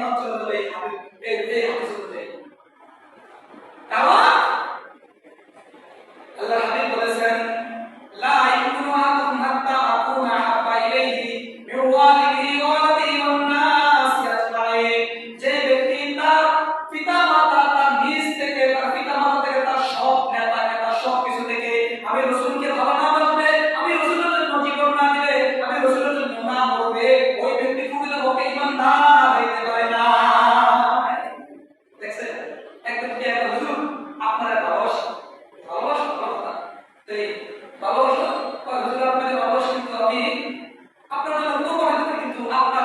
Not totally. আপনি আপনার জন্য কিন্তু আপনার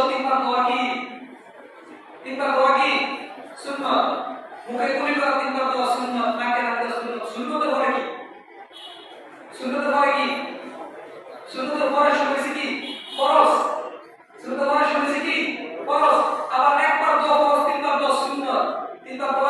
suruh timpar dua lagi timpar dua lagi sunnah muka itu juga timpar dua sunnah nanti nanti sunnah sunnah tu lagi sunnah tu lagi sunnah tu boleh sunnah sikit poros. Sunnah tu boleh awak lempar dua poros. Timpar dua sunnah timpar dua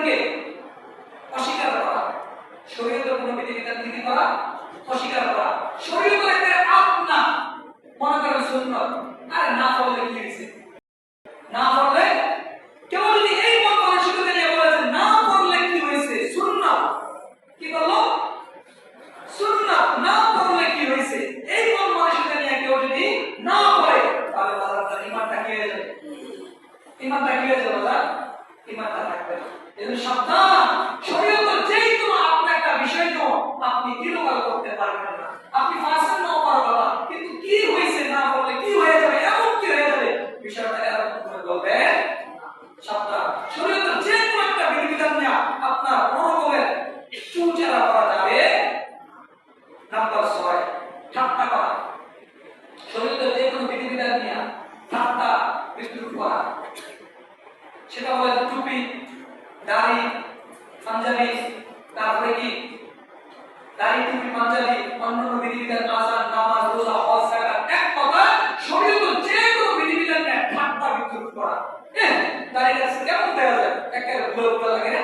বিধিবিধানকে অস্বীকার করা। শরীয়তের কোনো বিধিবিধান থেকে করা, অস্বীকার করা। শরীয়তের আপনা, মনে করেন শূন্য আরে না ফলে কি হয়েছে? না ফলে কেউ এই মত মানসিকতা নিয়ে বলেছে না করলে কি হয়েছে? শূন্য কি বলল? শূন্য না করলে কি হয়েছে? এই মত মানসিকতা নিয়ে কেউ যদি না করে, তাহলে তার ইমানটা কি হয়ে যাবে? ইমানটা কি হয়ে যাবে ইমানটা থাকবে না। ele já পাঞ্জাবি, তারপরে কি? দাড়ি তুমি পাঞ্জাবি অন্যান্য বিধিবিধান আসান নামাজ, রোজা, হজ জাকাত এক কথা শরীর যে কোনো বিধিবিধান এক ঠাট্টা বিদ্রুপ করা। দাড়ি গাছ কেমন দেখা যায়? একেবারে ভুলো লাগে হ্যাঁ?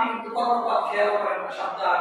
আপনি কিন্তু কর্মপাত খেয়াল করেন না সাবধান।